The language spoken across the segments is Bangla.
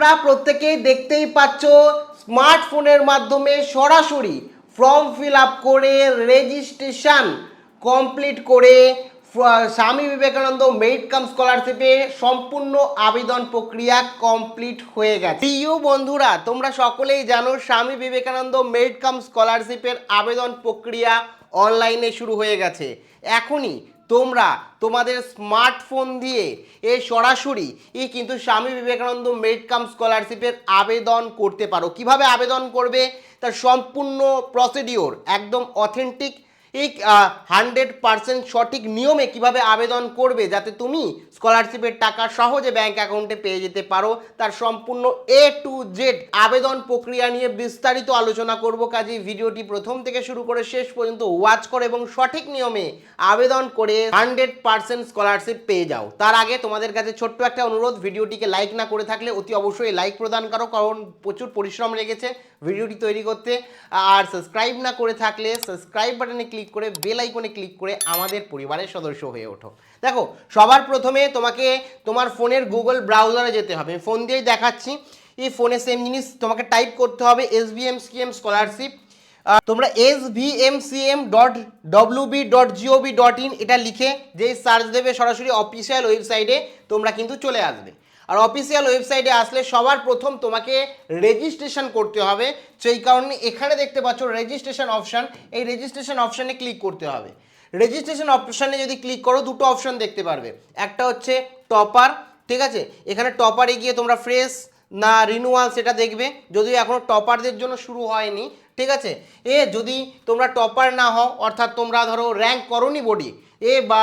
তোমরা প্রত্যেকেই দেখতেই পাচ্ছ স্মার্টফোনের মাধ্যমে সরাসরি ফর্ম ফিল আপ করে রেজিস্ট্রেশন কমপ্লিট করে স্বামী বিবেকানন্দ মেরিট কাম স্কলারশিপে সম্পূর্ণ আবেদন প্রক্রিয়া কমপ্লিট হয়ে গেছে। প্রিয় বন্ধুরা, তোমরা সকলেই জানো স্বামী বিবেকানন্দ মেরিট কাম স্কলারশিপের আবেদন প্রক্রিয়া অনলাইনে শুরু হয়ে গেছে। এখনই তোমরা তোমাদের স্মার্টফোন দিয়ে এ সরাসরি ই কিন্তু স্বামী বিবেকানন্দ মেডকাম কাম স্কলারশিপের আবেদন করতে পারো। কীভাবে আবেদন করবে? তার সম্পূর্ণ প্রসিডিওর একদম অথেন্টিক এই হান্ড্রেড পার্সেন্ট সঠিক নিয়মে কীভাবে আবেদন করবে যাতে তুমি স্কলারশিপের টাকা সহজে ব্যাংক অ্যাকাউন্টে পেয়ে যেতে পারো, তার সম্পূর্ণ এ টু জেড আবেদন প্রক্রিয়া নিয়ে বিস্তারিত আলোচনা করব। কাজে ভিডিওটি প্রথম থেকে শুরু করে শেষ পর্যন্ত ওয়াচ করে এবং সঠিক নিয়মে আবেদন করে হান্ড্রেড পার্সেন্ট স্কলারশিপ পেয়ে যাও। তার আগে তোমাদের কাছে ছোট্ট একটা অনুরোধ, ভিডিওটিকে লাইক না করে থাকলে অতি অবশ্যই লাইক প্রদান করো, কারণ প্রচুর পরিশ্রম লেগেছে। ভিডিওটি তৈরি করতে। আর সাবস্ক্রাইব না করে থাকলে সাবস্ক্রাইব বাটনে ক্লিক করে বেল আইকনে ক্লিক করে আমাদের পরিবারের সদস্য হয়ে ওঠো। দেখো, সবার প্রথমে তোমাকে তোমার ফোনের গুগল ব্রাউজারে যেতে হবে। ফোন দিয়েই দেখাচ্ছি। এই ফোনে সেম জিনিস তোমাকে টাইপ করতে হবে এস বি এম স্কিএম স্কলারশিপ তোমরা S V M C M dot W B dot gov dot in এটা লিখে যেই সার্চ দেবে সরাসরি অফিসিয়াল ওয়েবসাইটে তোমরা কিন্তু চলে আসবে। আর অফিসিয়াল ওয়েবসাইটে আসলে সবার প্রথম তোমাকে রেজিস্ট্রেশন করতে হবে। সেই কারণে এখানে দেখতে পাচ্ছ রেজিস্ট্রেশন অপশান এই রেজিস্ট্রেশন অপশানে ক্লিক করতে হবে। রেজিস্ট্রেশন অপশানে যদি ক্লিক করো, দুটো অপশান দেখতে পারবে। একটা হচ্ছে টপার ঠিক আছে? এখানে টপারে গিয়ে তোমরা ফ্রেশ না রিনুয়াল সেটা দেখবে। যদিও এখনও টপারদের জন্য শুরু হয়নি ঠিক আছে? এ যদি তোমরা টপার না হও, অর্থাৎ তোমরা ধরো র্যাঙ্ক করনি বডি এ বা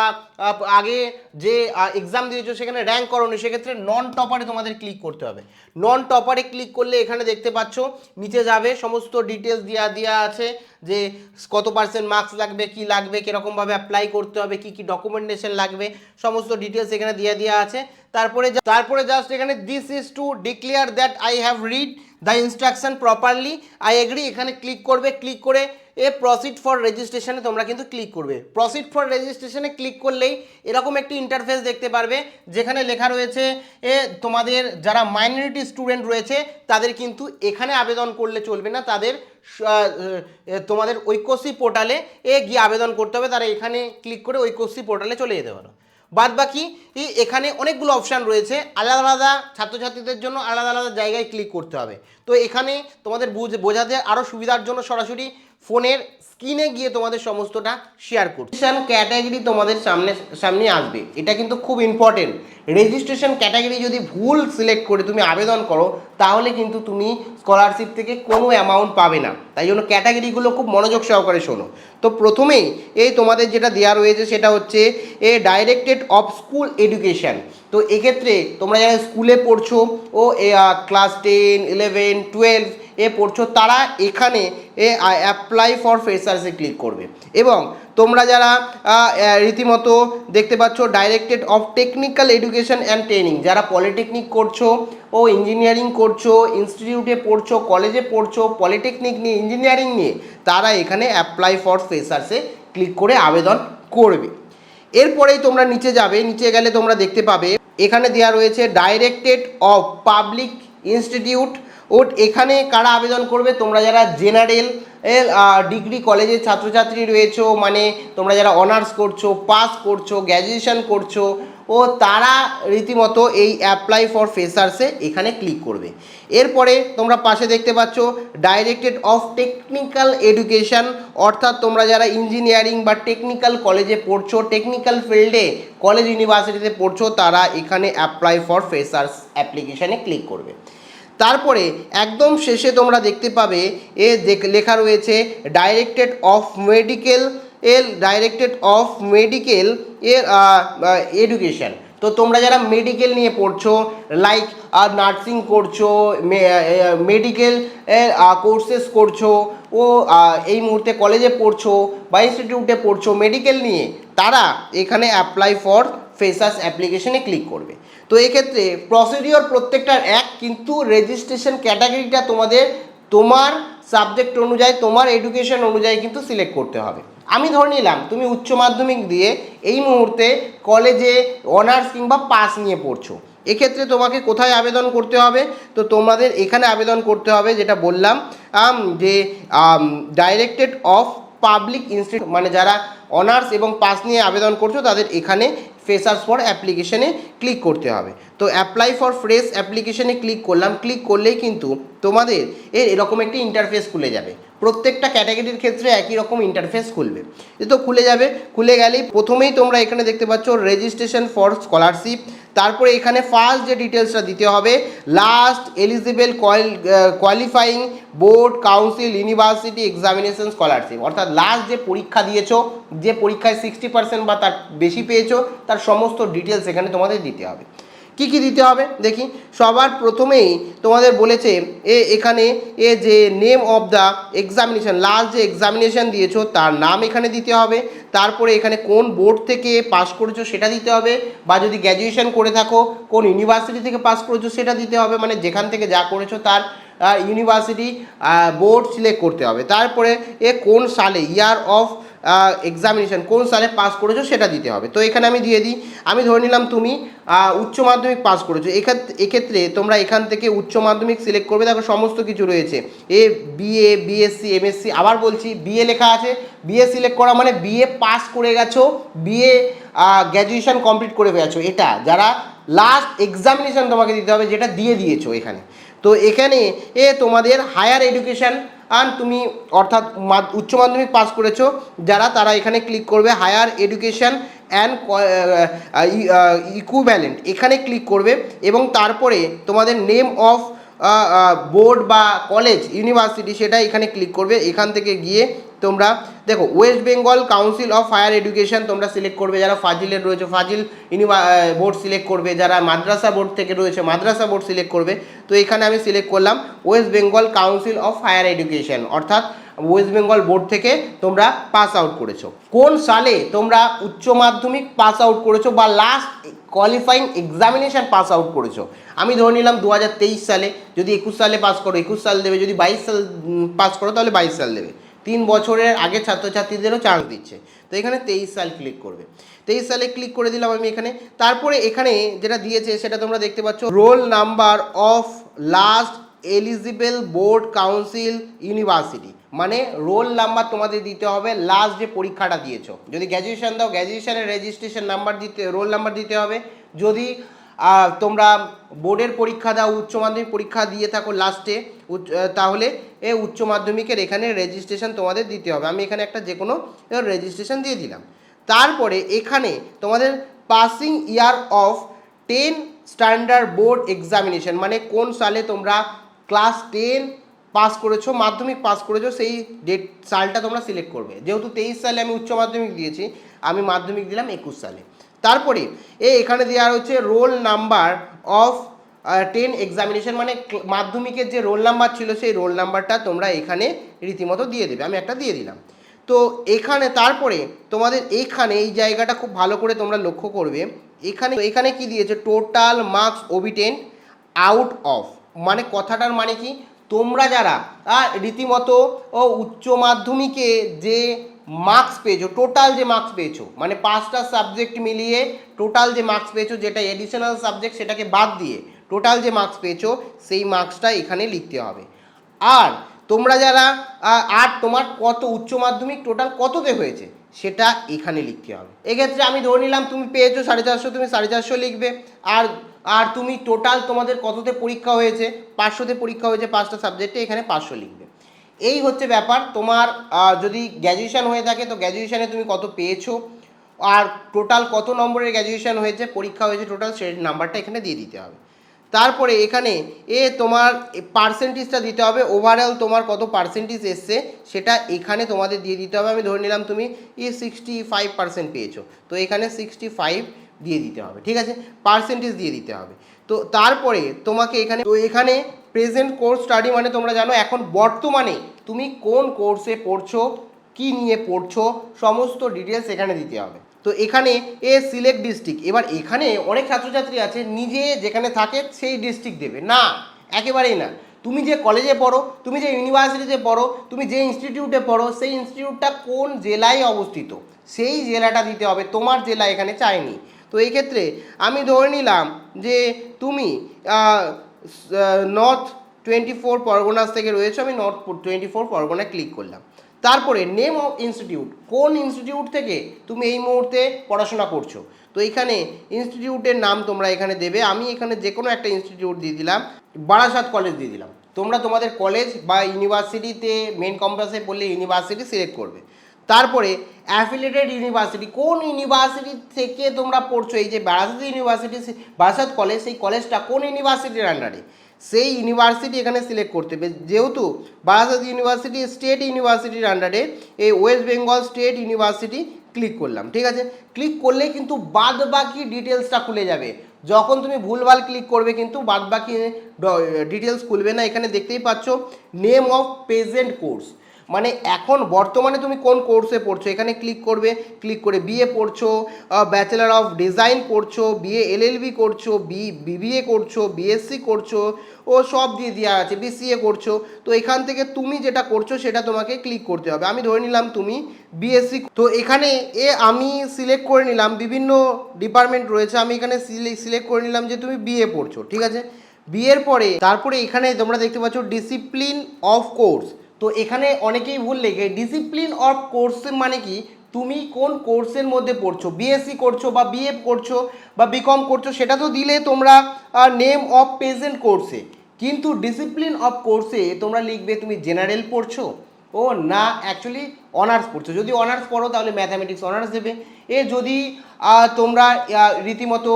আগে যে এক্সাম দিয়েছ সেখানে র্যাঙ্ক করনি, সেক্ষেত্রে নন টপারে তোমাদের ক্লিক করতে হবে। নন টপারে ক্লিক করলে এখানে দেখতে পাচ্ছ, নিচে যাবে, সমস্ত ডিটেলস দেওয়া দেওয়া আছে যে কত পার্সেন্ট মার্কস লাগবে, কি লাগবে কীরকমভাবে অ্যাপ্লাই করতে হবে, কি কি ডকুমেন্টেশন লাগবে, সমস্ত ডিটেলস এখানে দিয়ে দেওয়া আছে। তারপরে তারপরে জাস্ট এখানে this is to declare that I have read the instruction properly I agree এখানে ক্লিক করবে ক্লিক করে এ প্রসিড ফর রেজিস্ট্রেশনে তোমরা কিন্তু ক্লিক করবে। প্রসিড ফর রেজিস্ট্রেশনে ক্লিক করলেই এরকম একটি ইন্টারফেস দেখতে পারবে, যেখানে লেখা রয়েছে, এ তোমাদের যারা মাইনরিটি স্টুডেন্ট রয়েছে, তাদের কিন্তু এখানে আবেদন করলে চলবে না, তাদের তোমাদের ঐক্যশ্রী পোর্টালে এ গিয়ে আবেদন করতে হবে, তারা এখানে ক্লিক করে ঐক্যশ্রী পোর্টালে চলে যেতে পারো। বাদ বাকি এখানে অনেকগুলো অপশান রয়েছে। আলাদা আলাদা ছাত্রছাত্রীদের জন্য আলাদা আলাদা জায়গায় ক্লিক করতে হবে। তো এখানে তোমাদের বুঝ, বোঝাতে আরও সুবিধার জন্য সরাসরি ফোনের স্ক্রিনে গিয়ে তোমাদের সমস্তটা শেয়ার করতে ক্যাটাগরি তোমাদের সামনে সামনে আসবে। এটা কিন্তু খুব ইম্পর্টেন্ট রেজিস্ট্রেশন ক্যাটাগরি যদি ভুল সিলেক্ট করে তুমি আবেদন করো, তাহলে কিন্তু তুমি স্কলারশিপ থেকে কোনো অ্যামাউন্ট পাবে না। তাই জন্য ক্যাটাগরিগুলো খুব মনোযোগ সহকারে শোনো। তো প্রথমেই এই তোমাদের যেটা দেওয়া রয়েছে সেটা হচ্ছে এ ডাইরেক্টেড অফ স্কুল এডুকেশন তো এক্ষেত্রে তোমরা যারা স্কুলে পড়ছো ও ক্লাস টেন ইলেভেন টুয়েলভ এ পড়ছো, তারা এখানে এ অ্যাপ্লাই ফর ফ্রেশার্সে ক্লিক করবে। এবং তোমরা যারা রীতিমতো দেখতে পাচ্ছ directorate of technical education and training যারা পলিটেকনিক করছ ও ইঞ্জিনিয়ারিং করছ ইনস্টিটিউটে পড়ছো কলেজে পড়ছো পলিটেকনিক নিয়ে ইঞ্জিনিয়ারিং নিয়ে, তারা এখানে অ্যাপ্লাই ফর ফ্রেশার্সে ক্লিক করে আবেদন করবে। এরপরেই তোমরা নিচে যাবে, নিচে গেলে তোমরা দেখতে পাবে, এখানে দেওয়া রয়েছে ডাইরেক্টেড অফ পাবলিক ইনস্টিটিউট ও এখানে কারা আবেদন করবে? তোমরা যারা জেনারেল ডিগ্রি কলেজের ছাত্রছাত্রী রয়েছো মানে তোমরা যারা অনার্স করছ পাস করছ গ্র্যাজুয়েশন করছ, ও, তারা রীতিমতো এই অ্যাপ্লাই ফর ফ্রেশার্সে এখানে ক্লিক করবে। এরপরে তোমরা পাশে দেখতে পাচ্ছ ডাইরেক্টেড অফ টেকনিক্যাল এডুকেশন অর্থাৎ তোমরা যারা ইঞ্জিনিয়ারিং বা টেকনিক্যাল কলেজে পড়ছো টেকনিক্যাল ফিল্ডে কলেজ ইউনিভার্সিটিতে পড়ছো, তারা এখানে অ্যাপ্লাই ফর ফ্রেশার্স অ্যাপ্লিকেশানে ক্লিক করবে। তারপরে একদম শেষে তোমরা দেখতে পাবে, এ লেখা রয়েছে ডাইরেক্টেড অফ মেডিকেল এর ডাইরেক্টেড অফ মেডিকেল এর এডুকেশন তো তোমরা যারা মেডিকেল নিয়ে পড়ছো লাইক নার্সিং করছ মেডিকেল কোর্সেস করছ, ও এই মুহূর্তে কলেজে পড়ছো বা ইনস্টিটিউটে পড়ছো মেডিকেল নিয়ে, তারা এখানে অ্যাপ্লাই ফর ফ্রেশার্স অ্যাপ্লিকেশনে ক্লিক করবে। তো এক্ষেত্রে প্রসিডিওর প্রত্যেকটার এক, কিন্তু রেজিস্ট্রেশন ক্যাটাগরিটা তোমাদের তোমার সাবজেক্ট অনুযায়ী, তোমার এডুকেশন অনুযায়ী কিন্তু সিলেক্ট করতে হবে। আমি ধরে নিলাম, তুমি উচ্চ মাধ্যমিক দিয়ে এই মুহূর্তে কলেজে অনার্স কিংবা পাস নিয়ে পড়ছো। এক্ষেত্রে তোমাকে কোথায় আবেদন করতে হবে? তো তোমাদের এখানে আবেদন করতে হবে, যেটা বললাম যে ডাইরেক্টেড অফ পাবলিক ইনস্টিটিউট মানে যারা অনার্স এবং পাস নিয়ে আবেদন করছ, তাদের এখানে ফ্রেশার্স ফর অ্যাপ্লিকেশনে ক্লিক করতে হবে। তো অ্যাপ্লাই ফর ফ্রেশ অ্যাপ্লিকেশনে ক্লিক করলাম। ক্লিক করলেই কিন্তু তোমাদের এর এরকম একটি ইন্টারফেস খুলে যাবে। প্রত্যেকটা ক্যাটাগরির ক্ষেত্রে একই রকম ইন্টারফেস খুলবে। তো খুলে যাবে, খুলে গেলেই প্রথমেই তোমরা এখানে দেখতে পাচ্ছ রেজিস্ট্রেশন ফর স্কলারশিপ তারপরে এখানে ফার্স্ট যে ডিটেলসটা দিতে হবে last eligible qualifying board council university examination scholarship অর্থাৎ লাস্ট যে পরীক্ষা দিয়েছ, যে পরীক্ষায় সিক্সটি পার্সেন্ট বা তার বেশি পেয়েছ, তার সমস্ত ডিটেলস এখানে তোমাদের দিতে হবে। কি কি দিতে হবে? দেখি। সবার প্রথমেই তোমাদের বলেছে, এ এখানে, এ যে name of the examination last যে এক্সামিনেশন দিয়েছ, তার নাম এখানে দিতে হবে। তারপরে এখানে কোন বোর্ড থেকে পাস করেছ সেটা দিতে হবে। বা যদি গ্র্যাজুয়েশন করে থাকো, কোন ইউনিভার্সিটি থেকে পাস করেছ সেটা দিতে হবে। মানে যেখান থেকে যা করেছ তার ইউনিভার্সিটি বোর্ড সিলেক্ট করতে হবে। তারপরে এ কোন সালে ইয়ার অফ এক্সামিনেশন কোন সালে পাস করেছ সেটা দিতে হবে। তো এখানে আমি দিয়ে দিই। আমি ধরে নিলাম তুমি উচ্চ মাধ্যমিক পাস করেছ। এক্ষেত্রে তোমরা এখান থেকে উচ্চ মাধ্যমিক সিলেক্ট করবে। দেখো সমস্ত কিছু রয়েছে। এ বিএ বিএসসি এমএসসি আবার বলছি বিএ লেখা আছে। বিএ সিলেক্ট করা মানে বিএ পাস করে গেছো বিএ গ্র্যাজুয়েশন কমপ্লিট করে গেছো। এটা, যারা লাস্ট এক্সামিনেশন তোমাকে দিতে হবে, যেটা দিয়ে দিয়েছ এখানে। তো এখানে এ তোমাদের হায়ার এডুকেশান আর তুমি অর্থাৎ উচ্চ মাধ্যমিক পাস করেছ, যারা তারা এখানে ক্লিক করবে হায়ার এডুকেশান অ্যান্ড ইকুইভ্যালেন্ট এখানে ক্লিক করবে এবং তারপরে তোমাদের নেম অফ বোর্ড বা কলেজ ইউনিভার্সিটি সেটা এখানে ক্লিক করবে, এখান থেকে গিয়ে তোমরা দেখো West Bengal council of higher education তোমরা সিলেক্ট করবে, যারা ফাজিলের রয়েছে, ফাজিল বোর্ড সিলেক্ট করবে, যারা মাদ্রাসা বোর্ড থেকে রয়েছে, মাদ্রাসা বোর্ড সিলেক্ট করবে। তো এখানে আমি সিলেক্ট করলাম West Bengal council of higher education অর্থাৎ ওয়েস্ট বেঙ্গল বোর্ড থেকে তোমরা পাস আউট করেছ। কোন সালে তোমরা উচ্চ মাধ্যমিক পাস আউট করেছ বা last qualifying examination pass out করেছ? আমি ধরে নিলাম দু হাজার তেইশ সালে, যদি একুশ সালে পাস করো, একুশ সাল দেবে, যদি বাইশ সাল পাস করো, তাহলে বাইশ সাল দেবে। তিন বছরের আগে ছাত্রছাত্রীদেরও চান্স দিচ্ছে। তো এখানে তেইশ সাল ক্লিক করবে। তেইশ সালে ক্লিক করে দিলাম আমি এখানে। তারপরে এখানে যেটা দিয়েছে সেটা তোমরা দেখতে পাচ্ছ, roll number of last eligible board council university. মানে রোল নাম্বার তোমাদের দিতে হবে, লাস্ট যে পরীক্ষাটা দিয়েছ। যদি গ্র্যাজুয়েশান দাও গ্র্যাজুয়েশানের রেজিস্ট্রেশন নাম্বার দিতে, রোল নাম্বার দিতে হবে। যদি তোমরা বোর্ডের পরীক্ষা দাও, উচ্চ মাধ্যমিক পরীক্ষা দিয়ে থাকো লাস্টে তাহলে এ উচ্চ মাধ্যমিকের এখানে রেজিস্ট্রেশন তোমাদের দিতে হবে। আমি এখানে একটা যে কোনো রেজিস্ট্রেশন দিয়ে দিলাম। তারপরে এখানে তোমাদের passing year of ten standard board examination মানে কোন সালে তোমরা ক্লাস টেন পাস করেছ, মাধ্যমিক পাস করেছ, সেই ডেট সালটা তোমরা সিলেক্ট করবে। যেহেতু তেইশ সালে আমি উচ্চ মাধ্যমিক দিয়েছি, আমি মাধ্যমিক দিলাম একুশ সালে। তারপরে এ এখানে দেওয়া হচ্ছে roll number of ten examination মানে মাধ্যমিকের যে রোল নাম্বার ছিল সেই রোল নাম্বারটা তোমরা এখানে রীতিমতো দিয়ে দেবে। আমি একটা দিয়ে দিলাম। তো এখানে তারপরে তোমাদের এইখানে এই জায়গাটা খুব ভালো করে তোমরা লক্ষ্য করবে। এখানে এখানে কি দিয়েছে? Total marks obtained out of মানে কথাটার মানে কি? তোমরা যারা রীতিমতো, ও, উচ্চ মাধ্যমিকে যে মার্কস পেয়েছ টোটাল যে মার্কস পেয়েছ মানে পাঁচটা সাবজেক্ট মিলিয়ে টোটাল যে মার্কস পেয়েছ, যেটা এডিশনাল সাবজেক্ট সেটাকে বাদ দিয়ে টোটাল যে মার্কস পেয়েছ, সেই মার্কসটা এখানে লিখতে হবে। আর তোমরা যারা আর তোমার কত উচ্চ মাধ্যমিক টোটাল কততে হয়েছে, সেটা এখানে লিখতে হবে। এক্ষেত্রে আমি ধরে নিলাম তুমি পেয়েছ সাড়ে চারশো, তুমি সাড়ে চারশো লিখবে। আর আর তুমি টোটাল তোমাদের কততে পরীক্ষা হয়েছে, পাঁচশোতে পরীক্ষা হয়েছে, পাঁচটা সাবজেক্টে এখানে পাঁচশো লিখবে। এই হচ্ছে ব্যাপার। তোমার যদি গ্র্যাজুয়েশান হয়ে থাকে, তো গ্র্যাজুয়েশানে তুমি কত পেয়েছ? আর টোটাল কত নম্বরের গ্র্যাজুয়েশান হয়েছে, পরীক্ষা হয়েছে টোটাল সেই নাম্বারটা এখানে দিয়ে দিতে হবে। তারপরে এখানে এ তোমার পার্সেন্টেজটা দিতে হবে। ওভারঅল তোমার কত পার্সেন্টেজ এসছে, সেটা এখানে তোমাদের দিয়ে দিতে হবে। আমি ধরে নিলাম তুমি ই সিক্সটি ফাইভ পার্সেন্ট পেয়েছ। তো এখানে সিক্সটি ফাইভ দিয়ে দিতে হবে, ঠিক আছে? পার্সেন্টেজ দিয়ে দিতে হবে। তো তারপরে তোমাকে এখানে, তো এখানে প্রেজেন্ট কোর্স স্টাডি মানে তোমরা জানো এখন বর্তমানে তুমি কোন কোর্সে পড়ছো, কি নিয়ে পড়ছো, সমস্ত ডিটেলস এখানে দিতে হবে। তো এখানে এ সিলেক্ট ডিস্ট্রিক্ট এবার এখানে অনেক ছাত্রছাত্রী আছে, নিজে যেখানে থাকে সেই ডিস্ট্রিক্ট দেবে। না, একেবারেই না। তুমি যে কলেজে পড়ো, তুমি যে ইউনিভার্সিটিতে পড়ো, তুমি যে ইনস্টিটিউটে পড়ো, সেই ইনস্টিটিউটটা কোন জেলায় অবস্থিত? সেই জেলাটা দিতে হবে, তোমার জেলা এখানে চায়নি। তো এই ক্ষেত্রে আমি ধরে নিলাম যে তুমি নর্থ টোয়েন্টি ফোর পরগনাস থেকে রয়েছে, আমি নর্থ টোয়েন্টি ফোর পরগনায় ক্লিক করলাম। তারপরে নেম অফ ইনস্টিটিউট কোন ইনস্টিটিউট থেকে তুমি এই মুহূর্তে পড়াশোনা করছ? তো এখানে ইনস্টিটিউটের নাম তোমরা এখানে দেবে, আমি এখানে যে কোনো একটা ইনস্টিটিউট দিয়ে দিলাম, বারাসাত কলেজ দিয়ে দিলাম। তোমরা তোমাদের কলেজ বা ইউনিভার্সিটিতে মেন ক্যাম্পাসে পড়লে ইউনিভার্সিটি সিলেক্ট করবে। তারপরে অ্যাফিলিয়েটেড ইউনিভার্সিটি কোন ইউনিভার্সিটি থেকে তোমরা পড়ছো? এই যে বারাসাত ইউনিভার্সিটি বারাসাত কলেজ সেই কলেজটা কোন ইউনিভার্সিটির আন্ডারে সেই ইউনিভার্সিটি এখানে সিলেক্ট করতে হবে। যেহেতু বারাসাত ইউনিভার্সিটি স্টেট ইউনিভার্সিটির আন্ডারে এই West Bengal state university click করলাম, ঠিক আছে? ক্লিক করলেই কিন্তু বাদ বাকি ডিটেলসটা খুলে যাবে। যখন তুমি ভুলভাল ক্লিক করবে কিন্তু বাদ বাকি ডিটেলস খুলবে না। এখানে দেখতেই পাচ্ছ নেম অফ প্রেজেন্ট কোর্স মানে এখন বর্তমানে তুমি কোন কোর্সে পড়ছো? এখানে ক্লিক করবে ক্লিক করে বিএ পড়ছো ব্যাচেলার অফ ডিজাইন পড়ছো বিএ এলএলবি করছ বি বিবিএ করছ বিএসসি করছ, ও সব দিয়ে দেওয়া আছে বিসিএ করছ। তো এখান থেকে তুমি যেটা করছ সেটা তোমাকে ক্লিক করতে হবে। আমি ধরে নিলাম তুমি বিএসসি তো এখানে এ আমি সিলেক্ট করে নিলাম, বিভিন্ন ডিপার্টমেন্ট রয়েছে, আমি এখানে সিলেক্ট করে নিলাম যে তুমি বিএ পড়ছো, ঠিক আছে? বিয়ের পরে, তারপরে এখানে তোমরা দেখতে পাচ্ছ ডিসিপ্লিন অফ কোর্স তো এখানে অনেকেই ভুল লেগে ডিসিপ্লিন অফ কোর্স মানে কি? তুমি কোন কোর্সের মধ্যে পড়ছো? বিএসসি করছ বা বিএ করছ বা বিকম করছ, সেটা তো দিলে তোমরা নেম অফ প্রেজেন্ট কোর্সে কিন্তু ডিসিপ্লিন অফ কোর্সে তোমরা লিখবে তুমি জেনারেল পড়ছো। ও না অ্যাকচুয়ালি অনার্স পড়ছো। যদি অনার্স পড়ো, তাহলে ম্যাথামেটিক্স অনার্স দেবে। এ যদি তোমরা রীতিমতো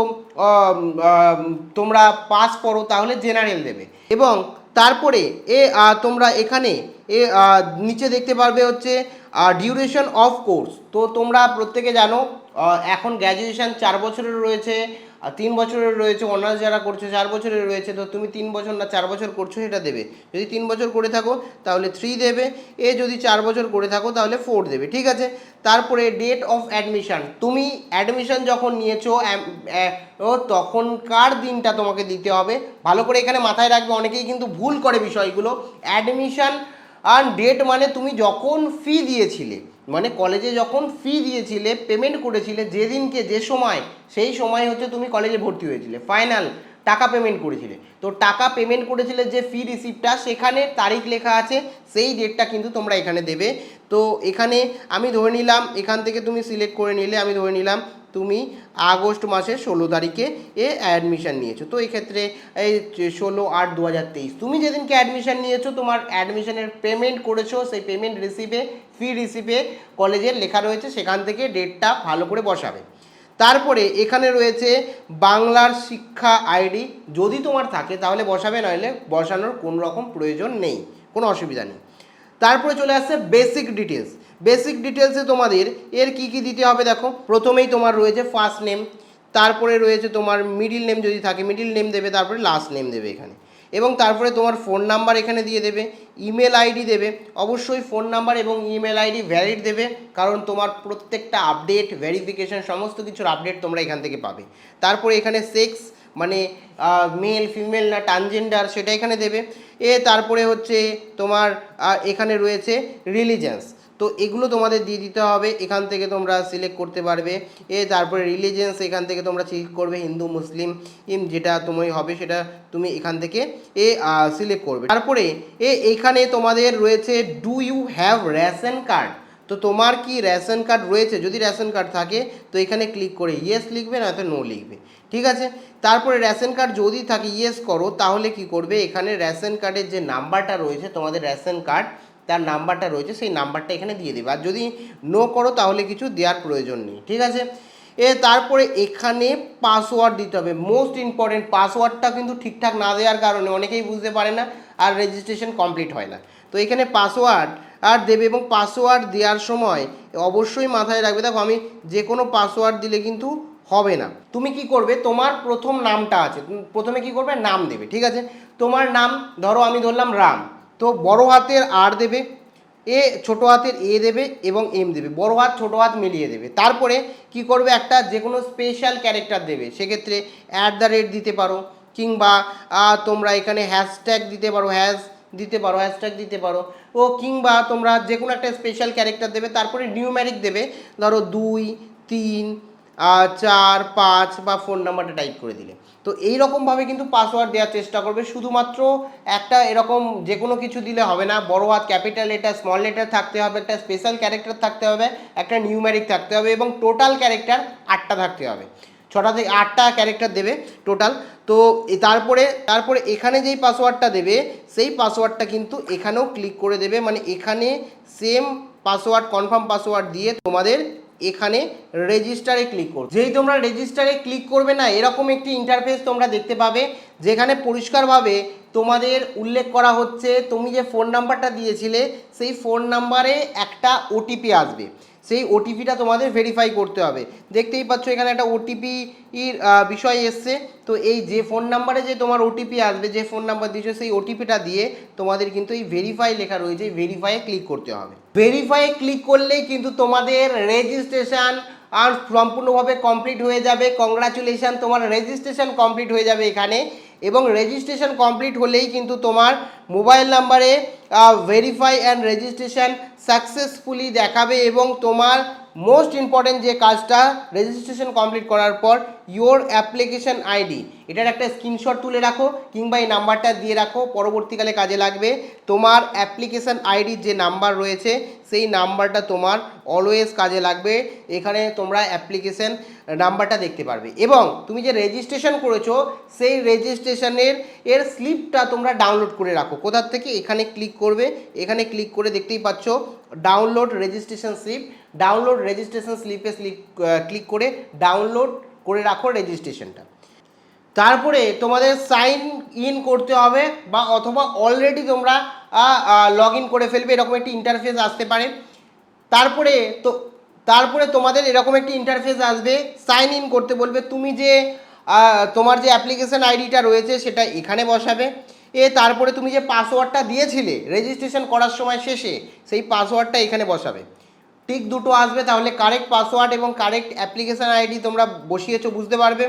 তোমরা পাস করো তাহলে জেনারেল দেবে। এবং তারপরে এ তোমরা এখানে এ নিচে দেখতে পারবে হচ্ছে ডিউরেশন অফ কোর্স তো তোমরা প্রত্যেকে জানো এখন গ্র্যাজুয়েশান চার বছরের রয়েছে আর তিন বছরের রয়েছে, অনার্স যারা করছ, চার বছরের রয়েছে, তো তুমি তিন বছর না চার বছর করছ সেটা দেবে। যদি তিন বছর করে থাকো, তাহলে থ্রি দেবে। এ যদি চার বছর করে থাকো, তাহলে ফোর দেবে, ঠিক আছে? তারপরে ডেট অফ অ্যাডমিশন তুমি অ্যাডমিশন যখন নিয়েছো তখনকার দিনটা তোমাকে দিতে হবে? ভালো করে এখানে মাথায় রাখবে, অনেকেই কিন্তু ভুল করে বিষয়গুলো। অ্যাডমিশন আর ডেট মানে তুমি যখন ফি দিয়েছিলে মানে কলেজে যখন ফি দিয়েছিলে পেমেন্ট করেছিলে, যেদিনকে, যে সময়, সেই সময় হচ্ছে তুমি কলেজে ভর্তি হয়েছিলে। ফাইনাল টাকা পেমেন্ট করেছিলে। তো টাকা পেমেন্ট করেছিলে যে ফি রিসিপ্টটা সেখানে তারিখ লেখা আছে, সেই ডেটটা কিন্তু তোমরা এখানে দেবে। তো এখানে আমি ধরে নিলাম, এখান থেকে তুমি সিলেক্ট করে নিলে, আমি ধরে নিলাম তুমি আগস্ট মাসের ষোলো তারিখে এ অ্যাডমিশন নিয়েছো। তো এক্ষেত্রে এই ষোলো আট দু হাজার তেইশ, তুমি যেদিনকে অ্যাডমিশান নিয়েছো, তোমার অ্যাডমিশানের পেমেন্ট করেছ, সেই পেমেন্ট রিসিভে ফি রিসিভে কলেজের লেখা রয়েছে, সেখান থেকে ডেটটা ভালো করে বসাবে। তারপরে এখানে রয়েছে বাংলার শিক্ষা আইডি, যদি তোমার থাকে তাহলে বসাবে নইলে বসানোর কোনো রকম প্রয়োজন নেই, কোনো অসুবিধা নেই। তারপরে চলে আসছে বেসিক ডিটেলস বেসিক ডিটেলসে তোমাদের, এর কি কি দিতে হবে দেখো? প্রথমেই তোমার রয়েছে ফার্স্ট নেম তারপরে রয়েছে তোমার মিডিল নেম যদি থাকে মিডিল নেম দেবে, তারপরে লাস্ট নেম দেবে এখানে। এবং তারপরে তোমার ফোন নাম্বার এখানে দিয়ে দেবে ইমেল আইডি দেবে, অবশ্যই ফোন নাম্বার এবং ইমেল আইডি ভ্যালিড দেবে, কারণ তোমার প্রত্যেকটা আপডেট ভেরিফিকেশন সমস্ত কিছুর আপডেট তোমরা এখান থেকে পাবে। তারপরে এখানে সেক্স মানে মেল ফিমেল না ট্রানজেন্ডার সেটা এখানে দেবে। এ, তারপরে হচ্ছে তোমার এখানে রয়েছে রিলিজেন্স তো এগুলো তোমাদের দিয়ে দিতে হবে। এখান থেকে তোমরা সিলেক্ট করতে পারবে। এ তারপরে রিলিজিয়েন্স এখান থেকে তোমরা সিলেক্ট করবে হিন্দু, মুসলিম যেটা তুমি হবে সেটা তুমি এখান থেকে এ সিলেক্ট করবে। তারপরে এ, এখানে তোমাদের রয়েছে do you have ration card তো তোমার কি রেশন কার্ড রয়েছে? যদি রেশন কার্ড থাকে, তো এখানে ক্লিক করে ইয়েস লিখবে না তো নো লিখবে। ঠিক আছে? তারপরে রেশন কার্ড যদি থাকে ইয়েস করো, তাহলে কি করবে? এখানে রেশন কার্ডের যে নাম্বারটা রয়েছে, তোমাদের রেশন কার্ড তার নাম্বারটা রয়েছে, সেই নাম্বারটা এখানে দিয়ে দেবে। আর যদি নো করো, তাহলে কিছু দেওয়ার প্রয়োজন নেই, ঠিক আছে? এ তারপরে এখানে পাসওয়ার্ড দিতে হবে। মোস্ট ইম্পর্টেন্ট পাসওয়ার্ডটা কিন্তু ঠিকঠাক না দেওয়ার কারণে অনেকেই বুঝতে পারে না আর রেজিস্ট্রেশন কমপ্লিট হয় না। তো এখানে পাসওয়ার্ড আর দেবে এবং পাসওয়ার্ড দেওয়ার সময় অবশ্যই মাথায় রাখবে, দেখো আমি যে কোনো পাসওয়ার্ড দিলে কিন্তু হবে না। তুমি কি করবে? তোমার প্রথম নামটা আছে, প্রথমে কি করবে? নাম দেবে, ঠিক আছে? তোমার নাম, ধরো আমি ধরলাম রাম। তো বড় হাতের আর দেবে, এ ছোট হাতের এ দেবে এবং এম দেবে। বড় হাত, ছোট হাত মিলিয়ে দেবে। তারপরে কি করবে একটা যে কোনো স্পেশাল ক্যারেক্টার দেবে। সেক্ষেত্রে অ্যাট দ্য রেট দিতে পারো কিংবা তোমরা এখানে হ্যাশট্যাগ দিতে পারো হ্যাশ দিতে পারো হ্যাশট্যাগ দিতে পারো। ও কিংবা তোমরা যে কোনো একটা স্পেশাল ক্যারেক্টার দেবে, তারপরে নিউম্যারিক দেবে। ধরো দুই, তিন চার, পাঁচ বা ফোন নাম্বারটা টাইপ করে দিলে। তো এই রকমভাবে কিন্তু পাসওয়ার্ড দেওয়ার চেষ্টা করবে। শুধুমাত্র একটা এরকম যে কোনো কিছু দিলে হবে না। বড় হাত ক্যাপিটাল লেটার স্মল লেটার থাকতে হবে, একটা স্পেশাল ক্যারেক্টার থাকতে হবে, একটা নিউম্যারিক থাকতে হবে এবং টোটাল ক্যারেক্টার আটটা থাকতে হবে। ছটা থেকে আটটা ক্যারেক্টার দেবে টোটাল তো তারপরে তারপরে এখানে যেই পাসওয়ার্ডটা দেবে, সেই পাসওয়ার্ডটা কিন্তু এখানেও ক্লিক করে দেবে। মানে এখানে সেম পাসওয়ার্ড কনফার্ম পাসওয়ার্ড দিয়ে তোমাদের এখানে রেজিস্টারে ক্লিক করো। যেই তোমরা রেজিস্টারে ক্লিক করবে না, এরকম একটি ইন্টারফেস তোমরা দেখতে পাবে, যেখানে পরিষ্কারভাবে তোমাদের উল্লেখ করা হচ্ছে, তুমি যে ফোন নাম্বারটা দিয়েছিলে, সেই ফোন নাম্বারে একটা ওটিপি আসবে। সেই ওটিপিটা তোমাদের ভেরিফাই করতে হবে। দেখতেই পাচ্ছ এখানে একটা ওটিপি এর আহ, বিষয় এসছে। তো এই যে ফোন নাম্বারে যে তোমার ওটিপি আসবে যে ফোন নাম্বার দিয়েছ সেই ওটিপিটা দিয়ে তোমাদের কিন্তু এই ভেরিফাই লেখা রয়েছে। ভেরিফাইয়ে ক্লিক করতে হবে। ভেরিফাইয়ে ক্লিক করলেই কিন্তু তোমাদের রেজিস্ট্রেশন আর সম্পূর্ণভাবে কমপ্লিট হয়ে যাবে। কংগ্রাচুলেশন তোমার রেজিস্ট্রেশন কমপ্লিট হয়ে যাবে এখানে। এবং রেজিস্ট্রেশন কমপ্লিট হলেই কিন্তু তোমার মোবাইল নাম্বারে ভেরিফাই অ্যান্ড রেজিস্ট্রেশন সাকসেসফুলি দেখাবে এবং তোমার মোস্ট ইম্পর্টেন্ট যে কাজটা রেজিস্ট্রেশন কমপ্লিট করার পর ইওর অ্যাপ্লিকেশন আইডি এটার একটা স্ক্রিনশট তুলে রাখো কিংবা এই নাম্বারটা দিয়ে রাখো, পরবর্তীকালে কাজে লাগবে। তোমার অ্যাপ্লিকেশন আইডির যে নাম্বার রয়েছে, সেই নাম্বারটা তোমার অলওয়েজ কাজে লাগবে। এখানে তোমরা অ্যাপ্লিকেশন নাম্বারটা দেখতে পারবে। এবং তুমি যে রেজিস্ট্রেশন করেছ, সেই রেজিস্ট্রেশনের এর স্লিপটা তোমরা ডাউনলোড করে রাখো। কোথার থেকে? এখানে ক্লিক করবে। এখানে ক্লিক করে দেখতেই পাচ্ছ download registration slip download registration স্লিপে স্লিপ ক্লিক করে ডাউনলোড করে রাখো রেজিস্ট্রেশনটা তারপরে তোমাদের সাইন ইন করতে হবে বা অথবা অলরেডি তোমরা লগ ইন করে ফেলবে, এরকম একটি ইন্টারফেস আসতে পারে। তারপরে তো, তারপরে তোমাদের এরকম একটি ইন্টারফেস আসবে সাইন ইন করতে বলবে, তুমি যে তোমার যে অ্যাপ্লিকেশন আইডিটা রয়েছে, সেটা এখানে বসাবে। এ, তারপরে তুমি যে পাসওয়ার্ডটা দিয়েছিলে রেজিস্ট্রেশন করার সময় শেষে, সেই পাসওয়ার্ডটা এখানে বসাবে। ঠিক দুটো আসবে, তাহলে কারেক্ট পাসওয়ার্ড এবং কারেক্ট অ্যাপ্লিকেশন আইডি তোমরা বসিয়েছো, বুঝতে পারবে।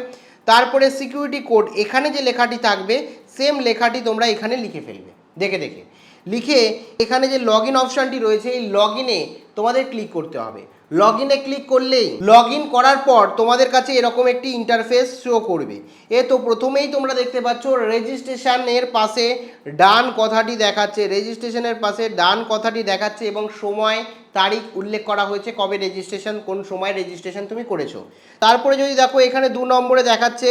তারপরে সিকিউরিটি কোড এখানে যে লেখাটি থাকবে সেম লেখাটি তোমরা এখানে লিখে ফেলবে। দেখে দেখে। লিখে এখানে যে লগ ইন অপশানটি রয়েছে, এই লগ ইনে তোমাদের ক্লিক করতে হবে। লগ ইনে ক্লিক করলেই লগ ইন করার পর তোমাদের কাছে এরকম একটি ইন্টারফেস শো করবে। এ তো প্রথমেই তোমরা দেখতে পাচ্ছ রেজিস্ট্রেশনের পাশে ডান কথাটি দেখাচ্ছে। রেজিস্ট্রেশনের পাশে ডান কথাটি দেখাচ্ছে এবং সময়, তারিখ উল্লেখ করা হয়েছে কবে রেজিস্ট্রেশন কোন সময় রেজিস্ট্রেশন তুমি করেছ। তারপরে যদি দেখো এখানে দু নম্বরে দেখাচ্ছে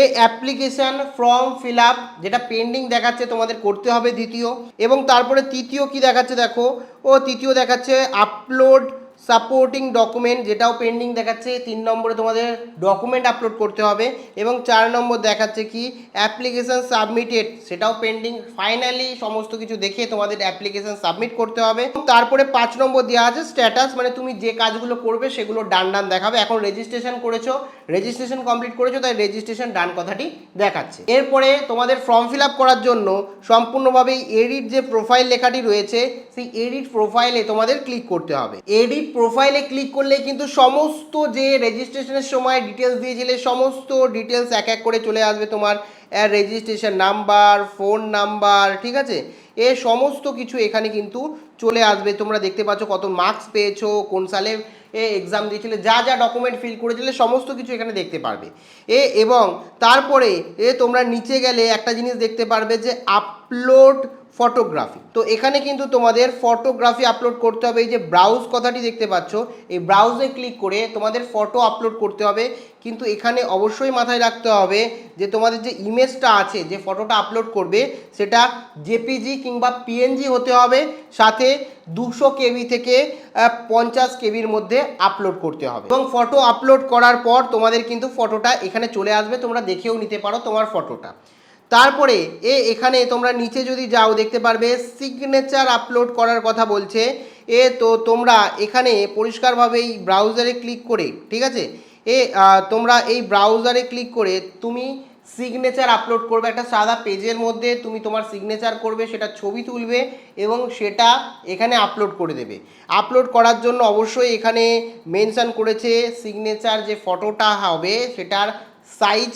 এ অ্যাপ্লিকেশান ফর্ম ফিল আপ যেটা পেন্ডিং দেখাচ্ছে তোমাদের করতে হবে দ্বিতীয়। এবং তারপরে তৃতীয় কি দেখাচ্ছে দেখো? ও তৃতীয় দেখাচ্ছে আপলোড সাপোর্টিং ডকুমেন্ট যেটাও পেন্ডিং দেখাচ্ছে, তিন নম্বরে তোমাদের ডকুমেন্ট আপলোড করতে হবে এবং চার নম্বর দেখাচ্ছে কি অ্যাপ্লিকেশন সাবমিটেড সেটাও পেন্ডিং ফাইনালি সমস্ত কিছু দেখে তোমাদের অ্যাপ্লিকেশন সাবমিট করতে হবে। তারপরে পাঁচ নম্বর দেওয়া আছে স্ট্যাটাস মানে তুমি যে কাজগুলো করবে সেগুলো ডান ডান দেখাবে। এখন রেজিস্ট্রেশন করেছ রেজিস্ট্রেশন কমপ্লিট করেছ, তাই রেজিস্ট্রেশন ডান কথাটি দেখাচ্ছে। এরপরে তোমাদের ফর্ম ফিল করার জন্য সম্পূর্ণভাবে এডিট যে প্রোফাইল লেখাটি রয়েছে, সেই এডিট প্রোফাইলে তোমাদের ক্লিক করতে হবে। এডিট প্রোফাইলে ক্লিক করলে কিন্তু সমস্ত যে রেজিস্ট্রেশনের সময় ডিটেলস দিয়েছিলে, সমস্ত ডিটেলস এক এক করে চলে আসবে তোমার রেজিস্ট্রেশন নাম্বার ফোন নাম্বার ঠিক আছে? এ সমস্ত কিছু এখানে কিন্তু চলে আসবে। তোমরা দেখতে পাচ্ছ কত মার্কস পেয়েছ, কোন সালে, এ এক্সাম দিয়েছিলে, যা যা ডকুমেন্ট ফিল করেছিলে, সমস্ত কিছু এখানে দেখতে পারবে। এ এবং তারপরে, এ তোমরা নিচে গেলে একটা জিনিস দেখতে পারবে যে আপলোড ফটোগ্রাফি তো এখানে কিন্তু তোমাদের ফটোগ্রাফি আপলোড করতে হবে। এই যে ব্রাউজ কথাটি দেখতে পাচ্ছ, এই ব্রাউজে ক্লিক করে তোমাদের ফটো আপলোড করতে হবে। কিন্তু এখানে অবশ্যই মাথায় রাখতে হবে যে তোমাদের যে ইমেজটা আছে, যে ফটোটা আপলোড করবে, সেটা জেপিজি কিংবা পিএনজি হতে হবে। সাথে দুশো কেবি থেকে পঞ্চাশ কেবির মধ্যে আপলোড করতে হবে। এবং ফটো আপলোড করার পর তোমাদের কিন্তু ফটোটা এখানে চলে আসবে। তোমরা দেখেও নিতে পারো তোমার ফটোটা তারপরে এ এখানে তোমরা নিচে যদি যাও দেখতে পারবে সিগনেচার আপলোড করার কথা বলছে। এ তো তোমরা এখানে পরিষ্কারভাবে এই ব্রাউজারে ক্লিক করে, ঠিক আছে? এ তোমরা এই ব্রাউজারে ক্লিক করে তুমি সিগনেচার আপলোড করবে একটা সাদা পেজের মধ্যে, তুমি তোমার সিগনেচার করবে, সেটা ছবি তুলবে এবং সেটা এখানে আপলোড করে দেবে। আপলোড করার জন্য অবশ্যই এখানে মেনশান করেছে সিগনেচার যে ফটোটা হবে, সেটার সাইজ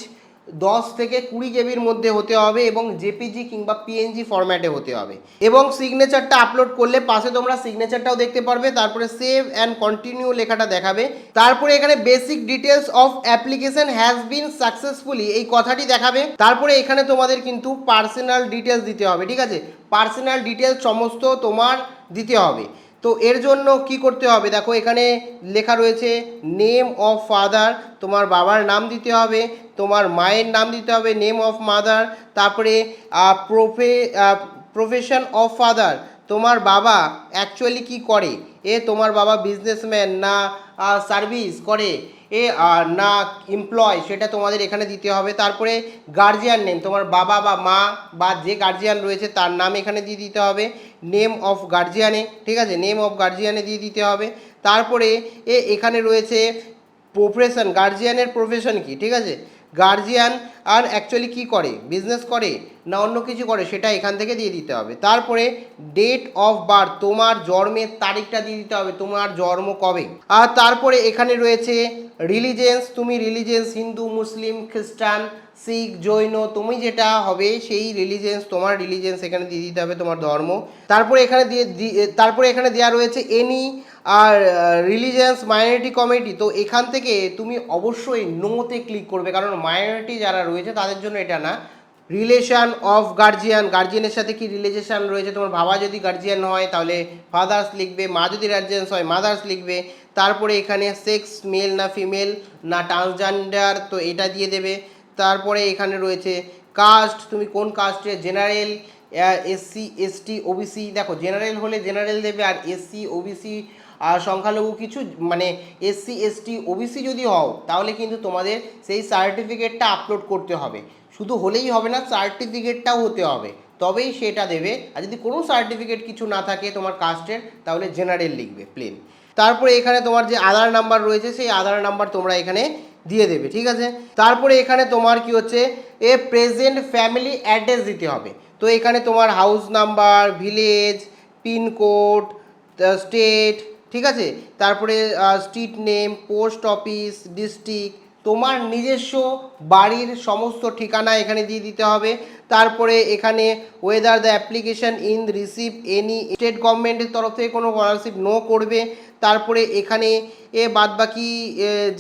দশ থেকে কুড়ি কেবির মধ্যে হতে হবে এবং জেপিজি কিংবা পিএনজি ফরম্যাটে হতে হবে। এবং সিগনেচারটা আপলোড করলে পাশে তোমরা সিগনেচারটাও দেখতে পারবে, তারপরে সেভ অ্যান্ড কন্টিনিউ লেখাটা দেখাবে। তারপরে এখানে basic details of application has been successfully এই কথাটি দেখাবে। তারপরে এখানে তোমাদের কিন্তু পার্সোনাল ডিটেলস দিতে হবে, ঠিক আছে? পার্সোনাল ডিটেলস সমস্ত তোমার দিতে হবে। তো এর জন্য কি করতে হবে? দেখো, এখানে লেখা রয়েছে নেম অফ ফাদার তোমার বাবার নাম দিতে হবে, তোমার মায়ের নাম দিতে হবে নেম অফ মাদার তারপরে প্রফে প্রফেশন অফ ফাদার তোমার বাবা অ্যাকচুয়ালি কি করে? এ, তোমার বাবা বিজনেসম্যান না সার্ভিস করে। এ না এমপ্লয় সেটা তোমাদের এখানে দিতে হবে। তারপরে গার্জিয়ান নেম তোমার বাবা বা মা বা যে গার্জিয়ান রয়েছে, তার নাম এখানে দিয়ে দিতে হবে। নেম অফ গার্জিয়ানে ঠিক আছে? নেম অফ গার্জিয়ানে দিয়ে দিতে হবে। তারপরে এ এখানে রয়েছে প্রফেশন গার্জিয়ানের প্রফেশন কি, ঠিক আছে? গার্জিয়ান আর অ্যাকচুয়ালি কি করে? বিজনেস করে না অন্য কিছু করে? সেটা এখান থেকে দিয়ে দিতে হবে। তারপরে ডেট অফ বার্থ তোমার জন্মের তারিখটা দিয়ে দিতে হবে। তোমার জন্ম কবে? আর তারপরে এখানে রয়েছে রিলিজেন্স তুমি রিলিজেন্স হিন্দু, মুসলিম, খ্রিস্টান শিখ জৈন, তুমি যেটা হবে সেই রিলিজেন্স তোমার রিলিজেন্স এখানে দিয়ে দিতে হবে তোমার ধর্ম। তারপরে এখানে দিয়ে তারপরে এখানে দেওয়া রয়েছে এনি আর রিলিজিয়াস মাইনরিটি কমিটি তো এখান থেকে তুমি অবশ্যই নোতে ক্লিক করবে। কারণ মাইনরিটি যারা রয়েছে তাদের জন্য এটা না। রিলেশন অফ গার্জিয়ান গার্জিয়ানের সাথে কি রিলেশন রয়েছে? তোমার বাবা যদি গার্জিয়ান হয়, তাহলে ফাদার্স লিখবে। মা যদি গার্জিয়ানস হয় মাদার্স লিখবে। তারপরে এখানে সেক্স মেল না ফিমেল না ট্রান্সজেন্ডার তো এটা দিয়ে দেবে। তারপরে এখানে রয়েছে কাস্ট তুমি কোন কাস্টে জেনারেল এসসি এসটি ওবিসি দেখো জেনারেল হলে জেনারেল দেবে আর এসসি ওবিসি আর সংখ্যালঘু কিছু মানে এসসি এসটি ওবিসি যদি হও, তাহলে কিন্তু তোমাদের সেই সার্টিফিকেটটা আপলোড করতে হবে। শুধু হলেই হবে না সার্টিফিকেটটাও হতে হবে। তবেই সেটা দেবে। আর যদি কোনো সার্টিফিকেট কিছু না থাকে তোমার কাস্টের তাহলে জেনারেল লিখবে প্লেন তারপরে এখানে তোমার যে আধার নাম্বার রয়েছে, সেই আধার নাম্বার তোমরা এখানে দিয়ে দেবে, ঠিক আছে? তারপরে এখানে তোমার কি হচ্ছে? এ প্রেজেন্ট ফ্যামিলি অ্যাড্রেস দিতে হবে। তো এখানে তোমার house number village pincode state ঠিক আছে? তারপরে street name post office district তোমার নিজস্ব বাড়ির সমস্ত ঠিকানা এখানে দিয়ে দিতে হবে। তারপরে এখানে whether the application in receive any state গভর্নমেন্টের তরফ থেকে কোনো স্কলারশিপ নো করবে। তারপরে এখানে এ বাদবাকি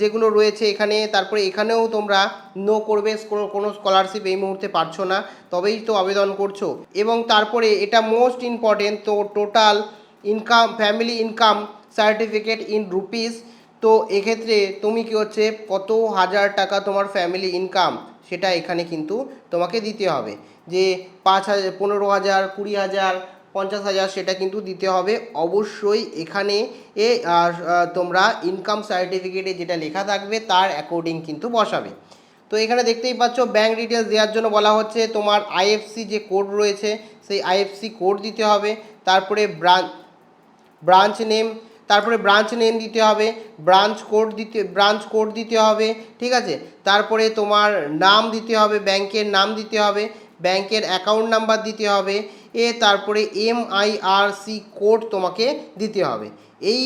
যেগুলো রয়েছে এখানে, তারপরে এখানেও তোমরা নো করবে, কোনো কোনো স্কলারশিপ এই মুহূর্তে পারছ না, তবেই তো আবেদন করছ। এবং তারপরে এটা মোস্ট ইম্পর্টেন্ট তো total income family income certificate in rupees তো এক্ষেত্রে তুমি কি হচ্ছে, কত হাজার টাকা তোমার ফ্যামিলি ইনকাম সেটা এখানে কিন্তু তোমাকে দিতে হবে। যে পাঁচ হাজার, পনেরো হাজার, কুড়ি হাজার, পঞ্চাশ হাজার সেটা কিন্তু দিতে হবে। অবশ্যই এখানে এ তোমরা ইনকাম সার্টিফিকেটে যেটা লেখা থাকবে তার অ্যাকর্ডিং কিন্তু বসাবে। তো এখানে দেখতেই পাচ্ছ ব্যাঙ্ক ডিটেলস দেওয়ার জন্য বলা হচ্ছে, তোমার আইএফসি যে কোড রয়েছে, সেই আইএফসি কোড দিতে হবে। তারপরে ব্রাঞ্চ ব্রাঞ্চ নেম তারপরে ব্রাঞ্চ নেম দিতে হবে ব্রাঞ্চ কোড দিতে ব্রাঞ্চ কোড দিতে হবে, ঠিক আছে? তারপরে তোমার নাম দিতে হবে, ব্যাংকের নাম দিতে হবে, ব্যাংকের অ্যাকাউন্ট নাম্বার দিতে হবে, এ তারপরে M I R C code তোমাকে দিতে হবে। এই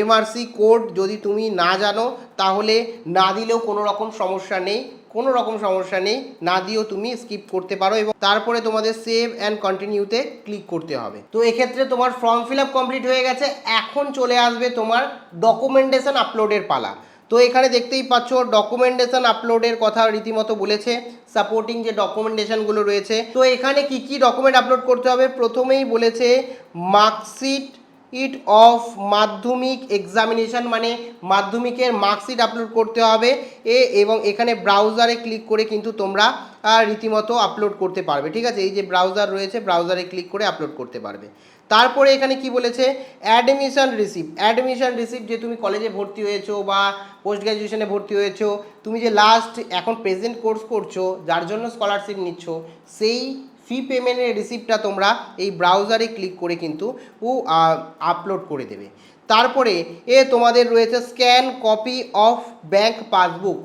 এমআরসি কোড যদি তুমি না জানো, তাহলে না দিলেও কোনো রকম সমস্যা নেই। কোনো রকম সমস্যা নেই। না দিয়েও তুমি স্কিপ করতে পারো এবং তারপরে তোমাদের সেভ অ্যান্ড কন্টিনিউতে ক্লিক করতে হবে। তো এক্ষেত্রে তোমার ফর্ম ফিল আপ কমপ্লিট হয়ে গেছে। এখন চলে আসবে তোমার ডকুমেন্টেশন আপলোডের পালা। তো এখানে দেখতেই পাচ্ছ ডকুমেন্টেশন আপলোডের কথা রীতিমতো বলেছে। সাপোর্টিং যে ডকুমেন্টেশনগুলো রয়েছে। তো এখানে কি কি ডকুমেন্ট আপলোড করতে হবে? প্রথমেই বলেছে marksheet it of Madhyamik examination মানে মাধ্যমিকের মার্কশিট আপলোড করতে হবে। এ এবং এখানে ব্রাউজারে ক্লিক করে কিন্তু তোমরা রীতিমতো আপলোড করতে পারবে। ঠিক আছে? এই যে ব্রাউজার রয়েছে, ব্রাউজারে ক্লিক করে আপলোড করতে পারবে। তারপরে এখানে কি বলেছে? Admission receipt. অ্যাডমিশন রিসিপ্ট যে তুমি কলেজে ভর্তি হয়েছো বা পোস্ট গ্র্যাজুয়েশনে ভর্তি হয়েছো, তুমি যে লাস্ট এখন প্রেজেন্ট কোর্স করছ, যার জন্য স্কলারশিপ নিচ্ছ, সেই ফি পেমেন্টের রিসিপ্টটা তোমরা এই ব্রাউজারে ক্লিক করে কিন্তু ও আপলোড করে দেবে। তারপরে এ তোমাদের রয়েছে scan copy of bank passbook.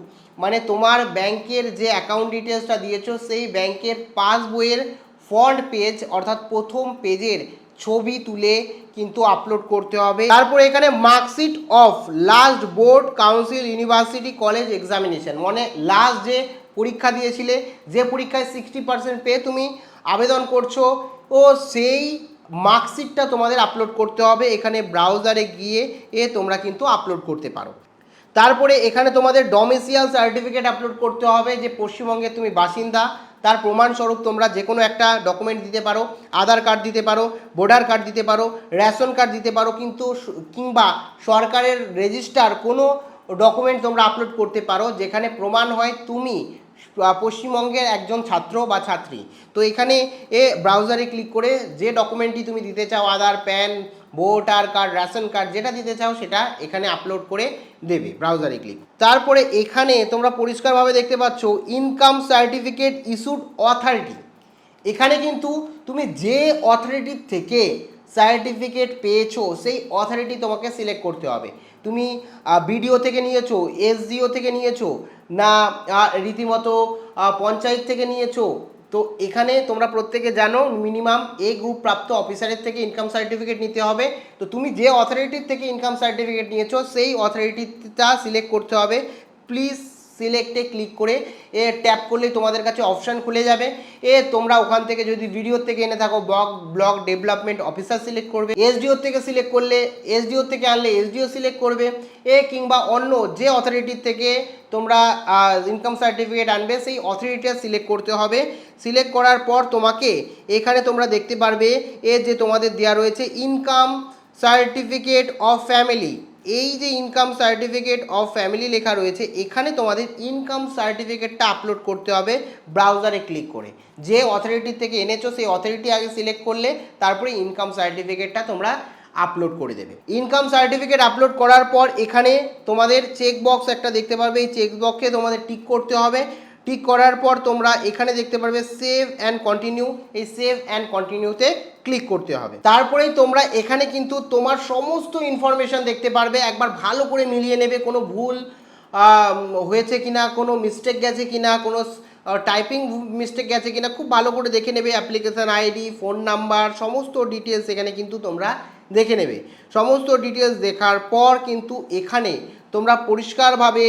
মানে তোমার ব্যাংকের যে অ্যাকাউন্ট ডিটেলসটা দিয়েছ, সেই ব্যাংকের পাসবইয়ের ফ্রন্ট পেজ, অর্থাৎ প্রথম পেজের ছবি তুলে কিন্তু আপলোড করতে হবে। তারপরে এখানে marksheet of last board council university college examination. মানে লাস্ট যে পরীক্ষা দিয়েছিলে, যে পরীক্ষায় সিক্সটি পার্সেন্ট পেয়ে তুমি আবেদন করছ, ও সেই মার্কশিটটা তোমাদের আপলোড করতে হবে এখানে ব্রাউজারে গিয়ে, এ তোমরা কিন্তু আপলোড করতে পারো। তারপরে এখানে তোমাদের ডোমিসিয়াল সার্টিফিকেট আপলোড করতে হবে যে পশ্চিমবঙ্গের তুমি বাসিন্দা, তার প্রমাণস্বরূপ তোমরা যে কোনো একটা ডকুমেন্ট দিতে পারো, আধার কার্ড দিতে পারো ভোটার কার্ড দিতে পারো রেশন কার্ড দিতে পারো, কিন্তু কিংবা সরকারের রেজিস্টার কোনো ডকুমেন্ট তোমরা আপলোড করতে পারো, যেখানে প্রমাণ হয় তুমি পশ্চিমবঙ্গের একজন ছাত্র বা ছাত্রী। তো এখানে এ ব্রাউজারে ক্লিক করে যে ডকুমেন্টটি তুমি দিতে চাও, Aadhaar PAN voter card ration card যেটা দিতে চাও সেটা এখানে আপলোড করে দেবে ব্রাউজারে ক্লিক তারপরে এখানে তোমরা পরিষ্কারভাবে দেখতে পাচ্ছ ইনকাম সার্টিফিকেট ইস্যুড অথরিটি এখানে কিন্তু তুমি যে অথরিটির থেকে সার্টিফিকেট পেয়েছ, সেই অথরিটি তোমাকে সিলেক্ট করতে হবে। তুমি বিডিও থেকে নিয়েছো এসডিও থেকে নিয়েছো, না রীতিমতো পঞ্চায়েত থেকে নিয়েছো, তো এখানে তোমরা প্রত্যেকে জানো মিনিমাম এ গ্রুপ প্রাপ্ত অফিসারের থেকে ইনকাম সার্টিফিকেট নিতে হবে। তো তুমি যে অথরিটির থেকে ইনকাম সার্টিফিকেট নিয়েছো, সেই অথরিটিটা সিলেক্ট করতে হবে। প্লিজ সিলেক্টে ক্লিক করে, এ ট্যাপ করলেই তোমাদের কাছে অপশান খুলে যাবে। এ তোমরা ওখান থেকে যদি ভিডিও থেকে এনে থাকো block block development officer select করবে। এসডিও থেকে সিলেক্ট করলে এসডিও থেকে আনলে এসডিও সিলেক্ট করবে। এ কিংবা অন্য যে অথরিটির থেকে তোমরা ইনকাম সার্টিফিকেট আনবে, সেই অথরিটিটা সিলেক্ট করতে হবে। সিলেক্ট করার পর তোমাকে এখানে তোমরা দেখতে পারবে, এ যে তোমাদের দেওয়া রয়েছে ইনকাম সার্টিফিকেট অফ ফ্যামিলি এই যে ইনকাম সার্টিফিকেট অফ ফ্যামিলি লেখা রয়েছে, এখানে তোমাদের ইনকাম সার্টিফিকেটটা আপলোড করতে হবে ব্রাউজারে ক্লিক করে। যে অথরিটি থেকে এনেছো, সেই অথরিটি আগে সিলেক্ট করলে, তারপরে ইনকাম সার্টিফিকেটটা তোমরা আপলোড করে দেবে। ইনকাম সার্টিফিকেট আপলোড করার পর এখানে তোমাদের চেক বক্স একটা দেখতে পারবে, এই চেক বক্সে তোমাদের টিক করতে হবে। টিক করার পর তোমরা এখানে দেখতে পারবে সেভ অ্যান্ড কন্টিনিউ এই সেভ অ্যান্ড কন্টিনিউতে ক্লিক করতে হবে। তারপরেই তোমরা এখানে কিন্তু তোমার সমস্ত ইনফরমেশন দেখতে পারবে। একবার ভালো করে মিলিয়ে নেবে কোনো ভুল হয়েছে কিনা, কোনো মিস্টেক গেছে কিনা, কোনো টাইপিং মিস্টেক গেছে কিনা, খুব ভালো করে দেখে নেবে। অ্যাপ্লিকেশান আইডি ফোন নাম্বার সমস্ত ডিটেলস এখানে কিন্তু তোমরা দেখে নেবে। সমস্ত ডিটেলস দেখার পর কিন্তু এখানে তোমরা পরিষ্কারভাবে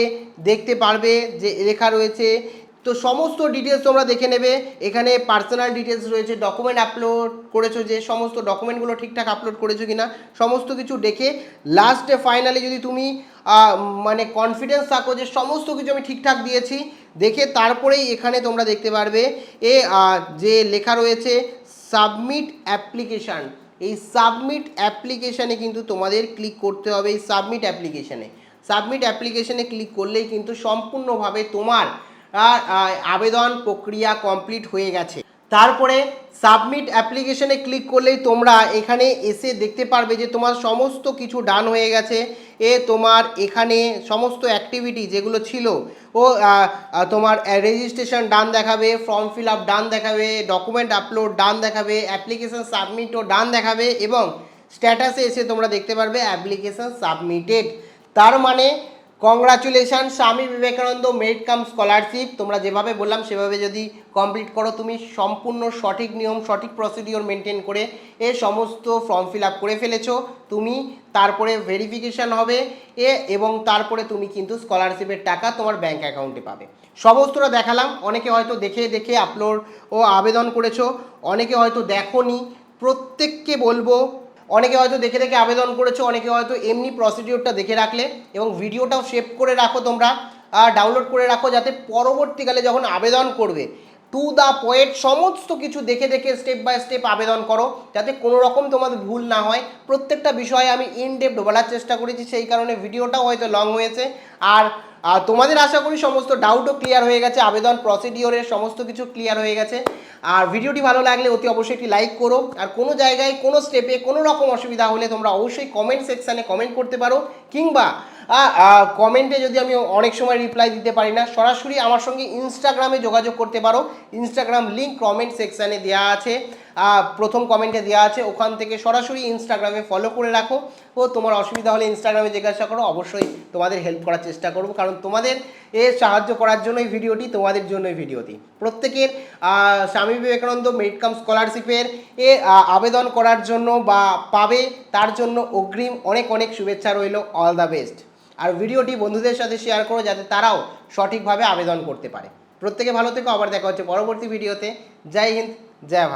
দেখতে পারবে যে লেখা রয়েছে তো সমস্ত ডিটেলস তোমরা দেখে নেবে। এখানে পার্সোনাল ডিটেলস রয়েছে ডকুমেন্ট আপলোড করেছ যে সমস্ত ডকুমেন্টগুলো ঠিকঠাক আপলোড করেছ কি না সমস্ত কিছু দেখে লাস্টে ফাইনালি যদি তুমি মানে কনফিডেন্স থাকো যে সমস্ত কিছু আমি ঠিকঠাক দিয়েছি, দেখে তারপরেই এখানে তোমরা দেখতে পারবে এ যে লেখা রয়েছে সাবমিট অ্যাপ্লিকেশান এই সাবমিট অ্যাপ্লিকেশানে কিন্তু তোমাদের ক্লিক করতে হবে, এই সাবমিট অ্যাপ্লিকেশানে সাবমিট অ্যাপ্লিকেশানে ক্লিক করলেই কিন্তু সম্পূর্ণভাবে তোমার আবেদন প্রক্রিয়া কমপ্লিট হয়ে গেছে। তারপরে সাবমিট অ্যাপ্লিকেশনে ক্লিক করলেই তোমরা এখানে এসে দেখতে পারবে যে তোমার সমস্ত কিছু ডান হয়ে গেছে। এ তোমার এখানে সমস্ত অ্যাক্টিভিটি যেগুলো ছিল, ও তোমার রেজিস্ট্রেশন ডান দেখাবে ফর্ম ফিল আপ ডান দেখাবে ডকুমেন্ট আপলোড ডান দেখাবে অ্যাপ্লিকেশন সাবমিটও ডান দেখাবে এবং স্ট্যাটাসে এসে তোমরা দেখতে পারবে অ্যাপ্লিকেশন সাবমিটেড তার মানে congratulation Swami Vivekananda merit cum scholarship তোমরা যেভাবে বললাম, সেভাবে যদি কমপ্লিট করো, তুমি সম্পূর্ণ সঠিক নিয়ম, সঠিক প্রসিডিওর মেনটেন করে এ সমস্ত ফর্ম ফিল করে ফেলেছো। তুমি, তারপরে ভেরিফিকেশান হবে এ, এবং তারপরে তুমি কিন্তু স্কলারশিপের টাকা তোমার ব্যাঙ্ক অ্যাকাউন্টে পাবে। সমস্তটা দেখালাম। অনেকে হয়তো দেখে দেখে আপলোড ও আবেদন করেছ। অনেকে হয়তো দেখোনি। প্রত্যেককে বলব অনেকে হয়তো দেখে দেখে আবেদন করেছ, অনেকে হয়তো এমনি প্রসিডিওরটা দেখে রাখলে এবং ভিডিওটাও সেভ করে রাখো তোমরা ডাউনলোড করে রাখো যাতে পরবর্তীকালে যখন আবেদন করবে টু দ্য পয়েন্ট সমস্ত কিছু দেখে দেখে স্টেপ বাই স্টেপ আবেদন করো, যাতে কোনো রকম তোমাদের ভুল না হয়। প্রত্যেকটা বিষয়ে আমি ইন ডেপথ বলার চেষ্টা করেছি, সেই কারণে ভিডিওটাও হয়তো লং হয়েছে। আর তোমাদের আশা করি সমস্ত ডাউটও ক্লিয়ার হয়ে গেছে, আবেদন প্রসিডিওরের সমস্ত কিছু ক্লিয়ার হয়ে গেছে। আর ভিডিওটি ভালো লাগলে অতি অবশ্যই একটি লাইক করো। আর কোনো জায়গায়, কোনো স্টেপে কোনো রকম অসুবিধা হলে তোমরা অবশ্যই কমেন্ট সেকশানে কমেন্ট করতে পারো। কিংবা কমেন্টে যদি আমি অনেক সময় রিপ্লাই দিতে পারি না, সরাসরি আমার সঙ্গে ইনস্টাগ্রামে যোগাযোগ করতে পারো। ইনস্টাগ্রাম লিঙ্ক কমেন্ট সেকশানে দেওয়া আছে। প্রথম কমেন্টে দেওয়া আছে, ওখান থেকে সরাসরি ইনস্টাগ্রামে ফলো করে রাখো। ও, তোমার অসুবিধা হলে ইনস্টাগ্রামে জিজ্ঞাসা করো, অবশ্যই তোমাদের হেল্প করার চেষ্টা করব, কারণ তোমাদের এ সাহায্য করার জন্যই ভিডিওটি, তোমাদের জন্যই ভিডিওটি। প্রত্যেকের স্বামী বিবেকানন্দ মেরিটকাম স্কলারশিপের এ আবেদন করার জন্য বা পাবে, তার জন্য অগ্রিম অনেক অনেক শুভেচ্ছা রইল অল দ্য বেস্ট আর ভিডিওটি বন্ধুদের সাথে শেয়ার করো, যাতে তারাও সঠিকভাবে আবেদন করতে পারে। প্রত্যেকে ভালো থেকো, আবার দেখা হচ্ছে পরবর্তী ভিডিওতে। জয় হিন্দ, জয় ভারত।